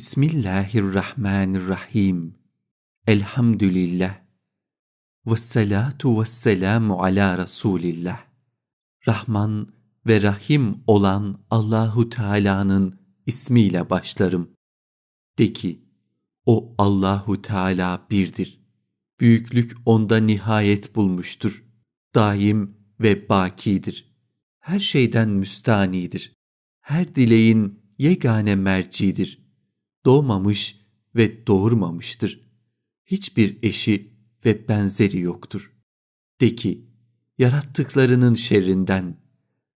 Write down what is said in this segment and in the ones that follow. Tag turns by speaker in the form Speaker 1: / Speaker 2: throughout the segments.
Speaker 1: Bismillahirrahmanirrahim. Elhamdülillah. Ve salatu ve selamu ala Resulillah. Rahman ve Rahim olan Allahu Teala'nın ismiyle başlarım. De ki, o Allahu Teala birdir. Büyüklük onda nihayet bulmuştur. Daim ve bakidir. Her şeyden müstanidir. Her dileğin yegane mercidir. Doğmamış ve doğurmamıştır. Hiçbir eşi ve benzeri yoktur. De ki, yarattıklarının şerrinden,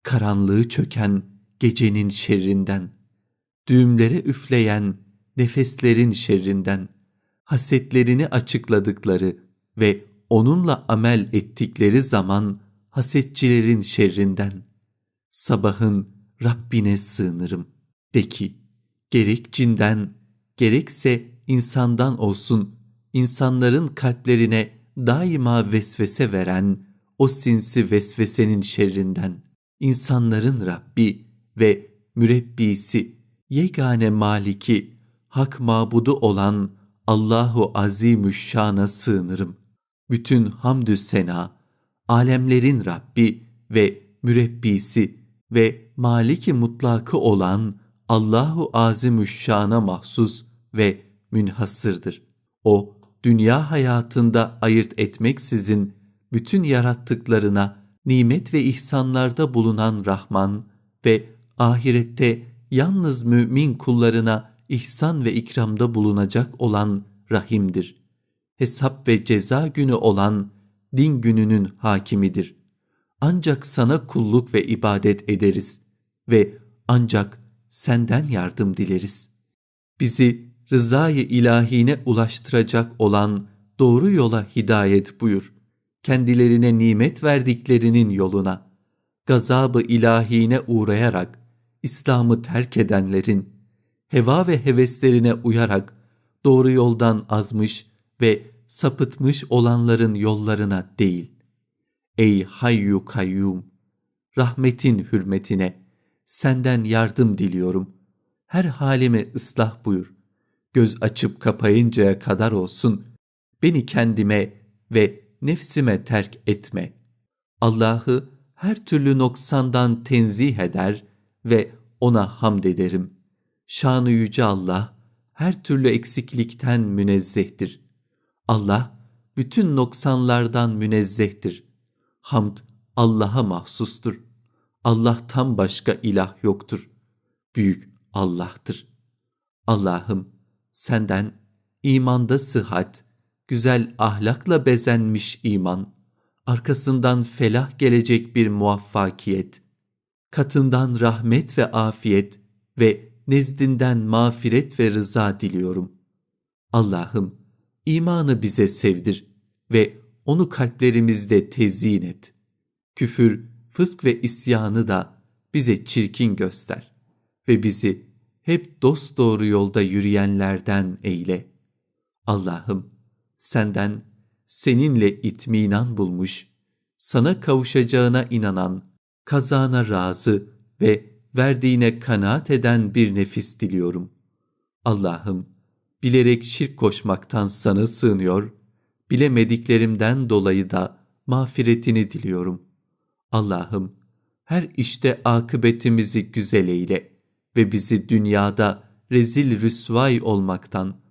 Speaker 1: karanlığı çöken gecenin şerrinden, düğümlere üfleyen nefeslerin şerrinden, hasetlerini açıkladıkları ve onunla amel ettikleri zaman hasetçilerin şerrinden, sabahın Rabbine sığınırım. De ki, gerek cinden, gerekse insandan olsun, insanların kalplerine daima vesvese veren o sinsi vesvesenin şerrinden, insanların Rabbi ve mürebbisi, yegane maliki, hak mabudu olan Allahu Azimüşşan'a sığınırım. Bütün hamdü sena, alemlerin Rabbi ve mürebbisi ve maliki mutlakı olan Allahu Azimüşşan'a mahsus ve münhasırdır. O, dünya hayatında ayırt etmeksizin bütün yarattıklarına nimet ve ihsanlarda bulunan Rahman ve ahirette yalnız mümin kullarına ihsan ve ikramda bulunacak olan Rahim'dir. Hesap ve ceza günü olan din gününün hakimidir. Ancak sana kulluk ve ibadet ederiz ve ancak senden yardım dileriz. Bizi rızayı ilahine ulaştıracak olan doğru yola hidayet buyur. Kendilerine nimet verdiklerinin yoluna, gazabı ilahine uğrayarak İslam'ı terk edenlerin, heva ve heveslerine uyarak doğru yoldan azmış ve sapıtmış olanların yollarına değil. Ey hayyu kayyum! Rahmetin hürmetine senden yardım diliyorum. Her halimi ıslah buyur. Göz açıp kapayıncaya kadar olsun. Beni kendime ve nefsime terk etme. Allah'ı her türlü noksandan tenzih eder ve ona hamd ederim. Şanı yüce Allah her türlü eksiklikten münezzehtir. Allah bütün noksanlardan münezzehtir. Hamd Allah'a mahsustur. Allah'tan başka ilah yoktur. Büyük Allah'tır. Allah'ım senden imanda sıhhat, güzel ahlakla bezenmiş iman, arkasından felah gelecek bir muvaffakiyet, katından rahmet ve afiyet ve nezdinden mağfiret ve rıza diliyorum. Allah'ım imanı bize sevdir ve onu kalplerimizde tezyin et. Küfür, fısk ve isyanı da bize çirkin göster ve bizi hep dost doğru yolda yürüyenlerden eyle. Allah'ım senden seninle itminan bulmuş, sana kavuşacağına inanan, kazana razı ve verdiğine kanaat eden bir nefis diliyorum. Allah'ım, bilerek şirk koşmaktan sana sığınıyor, bilemediklerimden dolayı da mağfiretini diliyorum. Allah'ım, her işte akıbetimizi güzel eyle ve bizi dünyada rezil rüsvay olmaktan,